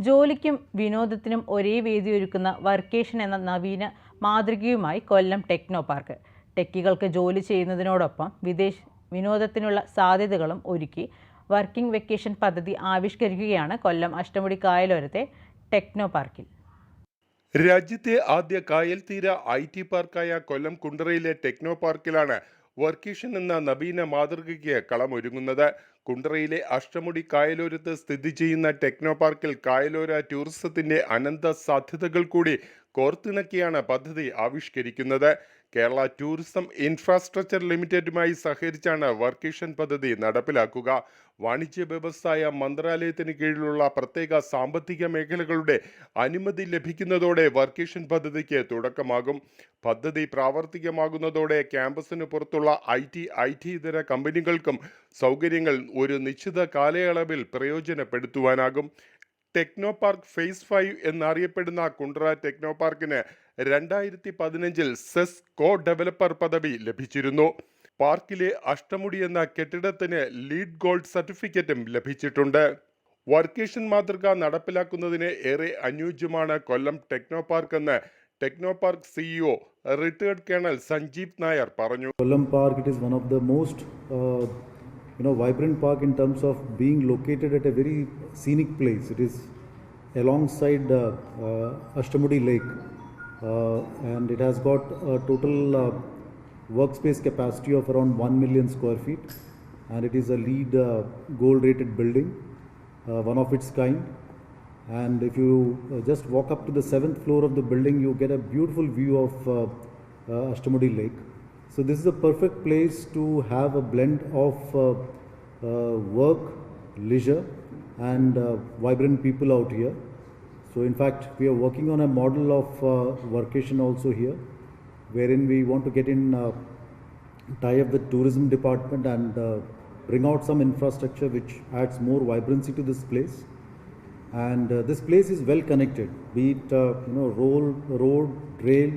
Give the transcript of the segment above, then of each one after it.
ജോലിക്കും വിനോദത്തിനും ഒരേ വേദി ഒരുക്കുന്ന വർക്കേഷൻ എന്ന നവീന മാതൃകയുമായി കൊല്ലം ടെക്നോ പാർക്ക്. ടെക്കികൾക്ക് ജോലി ചെയ്യുന്നതിനോടൊപ്പം വിദേശ വിനോദത്തിനുള്ള സാധ്യതകളും ഒരുക്കി വർക്കിംഗ് വെക്കേഷൻ പദ്ധതി ആവിഷ്കരിക്കുകയാണ് കൊല്ലം അഷ്ടമുടി കായലോരത്തെ ടെക്നോ പാർക്കിൽ. രാജ്യത്തെ ആദ്യ കായൽ തീര ഐ ടി പാർക്കായ കൊല്ലം കുണ്ടറയിലെ ടെക്നോ പാർക്കിലാണ് വർക്കേഷൻ എന്ന നവീന മാതൃകയ്ക്ക് കളമൊരുങ്ങുന്നത്. കുണ്ടറയിലെ അഷ്ടമുടി കായലോരത്ത് സ്ഥിതി ചെയ്യുന്ന ടെക്നോ പാർക്കിൽ കായലോര ടൂറിസത്തിന്റെ അനന്ത സാധ്യതകൾ കൂടി കോർത്തിണക്കിയാണ് പദ്ധതി ആവിഷ്കരിക്കുന്നത്. കേരള ടൂറിസം ഇൻഫ്രാസ്ട്രക്ചർ ലിമിറ്റഡുമായി സഹകരിച്ചാണ് വർക്കേഷൻ പദ്ധതി നടപ്പിലാക്കുക. വാണിജ്യ വ്യവസായ മന്ത്രാലയത്തിന് കീഴിലുള്ള പ്രത്യേക സാമ്പത്തിക മേഖലകളുടെ അനുമതി ലഭിക്കുന്നതോടെ വർക്കേഷൻ പദ്ധതിക്ക് തുടക്കമാകും. പദ്ധതി പ്രാവർത്തികമാകുന്നതോടെ ക്യാമ്പസിന് പുറത്തുള്ള ഐ ടി ഐ ടി ഇതര കമ്പനികൾക്കും സൗകര്യങ്ങൾ ഒരു നിശ്ചിത കാലയളവിൽ പ്രയോജനപ്പെടുത്തുവാനാകും. ടെക്നോ പാർക്ക് ഫേസ് ഫൈവ് എന്നറിയപ്പെടുന്ന കുണ്ട്ര ടെക്നോ പാർക്കിന് രണ്ടായിരത്തി പതിനഞ്ചിൽ സെസ് കോ ഡെവലപ്പർ പദവി ലഭിച്ചിരുന്നു. പാർക്കിലെ അഷ്ടമുടി എന്ന കെട്ടിടത്തിന് ലീഡ് ഗോൾഡ് സർട്ടിഫിക്കറ്റും ലഭിച്ചിട്ടുണ്ട്. വർക്കേഷൻ മാതൃക നടപ്പിലാക്കുന്നതിന് ഏറെ അനുയോജ്യമാണ് കൊല്ലം ടെക്നോ പാർക്ക് എന്ന് techno park CEO retired colonel Sanjeev Nair പറഞ്ഞു. Kollam park it is one of the most you know vibrant park in terms of being located at a very scenic place it is alongside Ashtamudi lake and it has got a total uh, workspace capacity of around 1 million square feet, and it is a LEED uh, gold-rated building, uh, one of its kind. And if you uh, just walk up to the seventh floor of the building, you get a beautiful view of uh, uh, Ashtamudi Lake. So this is a perfect place to have a blend of uh, uh, work, leisure, and uh, vibrant people out here. So in fact, we are working on a model of uh, workation also here, wherein we want to get in uh, tie up with tourism department and uh, bring out some infrastructure which adds more vibrancy to this place. And uh, this place is well connected be it uh, you know roll road rail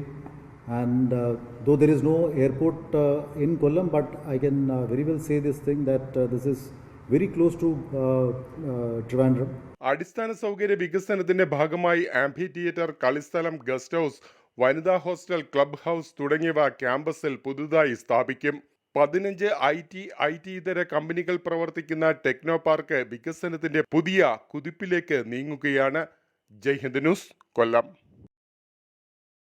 and uh, though there is no airport uh, in kollam but i can very well say this thing that this is very close to trivandrum. അടിസ്ഥാന സൗകര്യ വികസനത്തിന്റെ ഭാഗമായി amphitheatre കളിസ്ഥലം guest house വനിതാ hostel club house തുടങ്ങിയവ ക്യാമ്പസിൽ പുതുതായി സ്ഥാപിക്കും. പതിനഞ്ച് ഐ ടി ഐ ടി ഇതര കമ്പനികൾ പ്രവർത്തിക്കുന്ന ടെക്നോ പാർക്ക് വികസനത്തിന്റെ പുതിയ കുതിപ്പിലേക്ക് നീങ്ങുകയാണ്. ജയ്ഹിന്ദ് ന്യൂസ് കൊല്ലം.